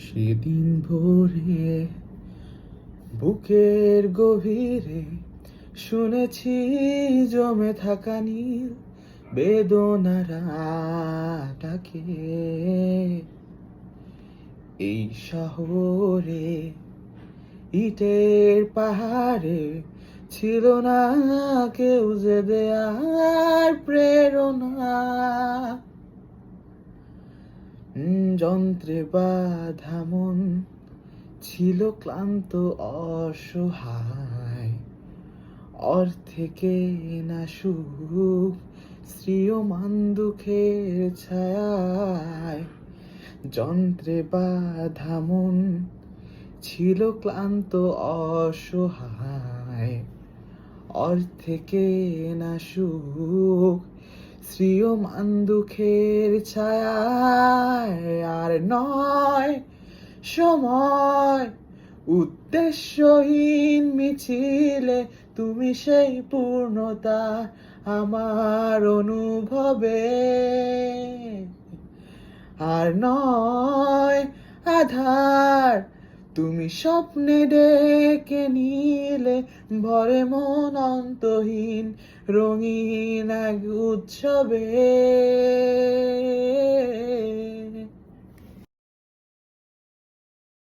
সেদিন ভোরে বুকের গভীরে শুনেছি জমে থাকা নীল বেদনারাটাকে এই শহরে ইটের পাহাড়ে ছিল না কেউ যে দেয়ার প্রেরণা। যন্ত্রে বাধা মন ছিল ক্লান্ত অসহায়। অর্থে কে না সুখ, শ্রীয়মান দুঃখের ছায়ায়। যন্ত্রে বাধা মন ছিল ক্লান্ত অসহায়। অর্থে কে না সুখ শ্রীয়মান দুঃখের ছায়ায়, আর নয় সময়। উদ্দেশ্যহীন মিছিলে তুমি সেই পূর্ণতা আমার অনুভবে। আর নয় আধার তুমি স্বপ্নে ডেকে নিলে ভরে মন অন্তহীন রঙিন এক উৎসবে।